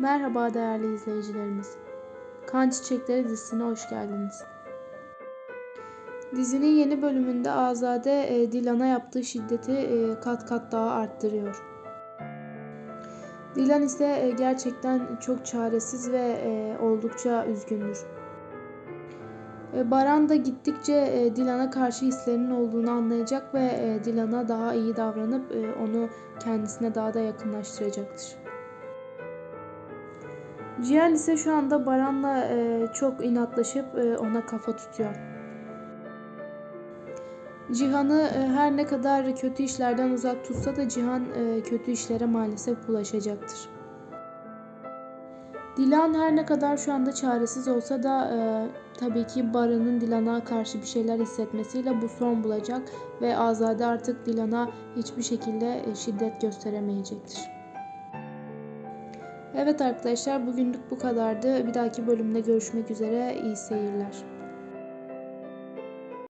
Merhaba değerli izleyicilerimiz. Kan Çiçekleri dizisine hoş geldiniz. Dizinin yeni bölümünde Azade e, Dilan'a yaptığı şiddeti e, kat kat daha arttırıyor. Dilan ise e, gerçekten çok çaresiz ve oldukça üzgündür. Baran da gittikçe Dilan'a karşı hislerinin olduğunu anlayacak ve Dilan'a daha iyi davranıp onu kendisine daha da yakınlaştıracaktır. Cihan ise şu anda Baran'la e, çok inatlaşıp e, ona kafa tutuyor. Cihan'ı e, her ne kadar kötü işlerden uzak tutsa da Cihan e, kötü işlere maalesef bulaşacaktır. Dilan her ne kadar şu anda çaresiz olsa da e, tabii ki Baran'ın Dilan'a karşı bir şeyler hissetmesiyle bu son bulacak ve Azade artık Dilan'a hiçbir şekilde e, şiddet gösteremeyecektir. Evet arkadaşlar bugünlük bu kadardı. Bir dahaki bölümde görüşmek üzere. İyi seyirler.